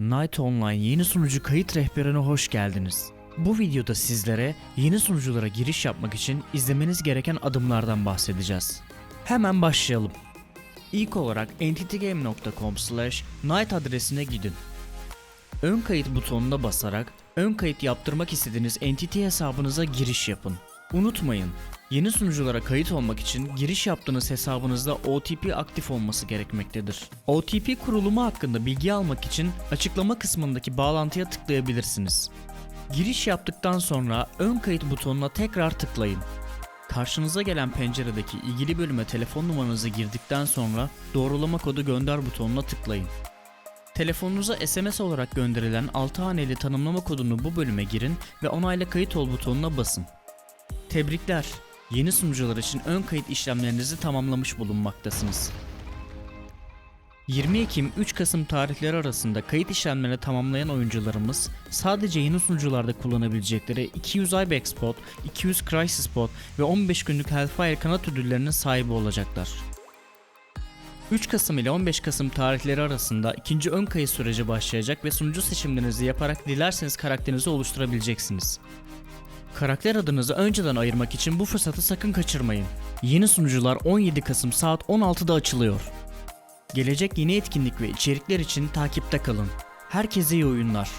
Night Online yeni sunucu kayıt rehberine hoş geldiniz. Bu videoda sizlere yeni sunuculara giriş yapmak için izlemeniz gereken adımlardan bahsedeceğiz. Hemen başlayalım. İlk olarak entitygame.com night adresine gidin. Ön kayıt butonuna basarak ön kayıt yaptırmak istediğiniz entity hesabınıza giriş yapın. Unutmayın, yeni sunuculara kayıt olmak için giriş yaptığınız hesabınızda OTP aktif olması gerekmektedir. OTP kurulumu hakkında bilgi almak için açıklama kısmındaki bağlantıya tıklayabilirsiniz. Giriş yaptıktan sonra ön kayıt butonuna tekrar tıklayın. Karşınıza gelen penceredeki ilgili bölüme telefon numaranızı girdikten sonra doğrulama kodu gönder butonuna tıklayın. Telefonunuza SMS olarak gönderilen 6 haneli tanımlama kodunu bu bölüme girin ve onayla kayıt ol butonuna basın. Tebrikler. Yeni sunucular için ön kayıt işlemlerinizi tamamlamış bulunmaktasınız. 20 Ekim 3 Kasım tarihleri arasında kayıt işlemlerini tamamlayan oyuncularımız sadece yeni sunucularda kullanabilecekleri 200 Ibex Pod, 200 Crisis Pod ve 15 günlük Hellfire kanat ödüllerinin sahibi olacaklar. 3 Kasım ile 15 Kasım tarihleri arasında ikinci ön kayıt süreci başlayacak ve sunucu seçimlerinizi yaparak dilerseniz karakterinizi oluşturabileceksiniz. Karakter adınızı önceden ayırmak için bu fırsatı sakın kaçırmayın. Yeni sunucular 17 Kasım saat 16'da açılıyor. Gelecek yeni etkinlik ve içerikler için takipte kalın. Herkese iyi oyunlar.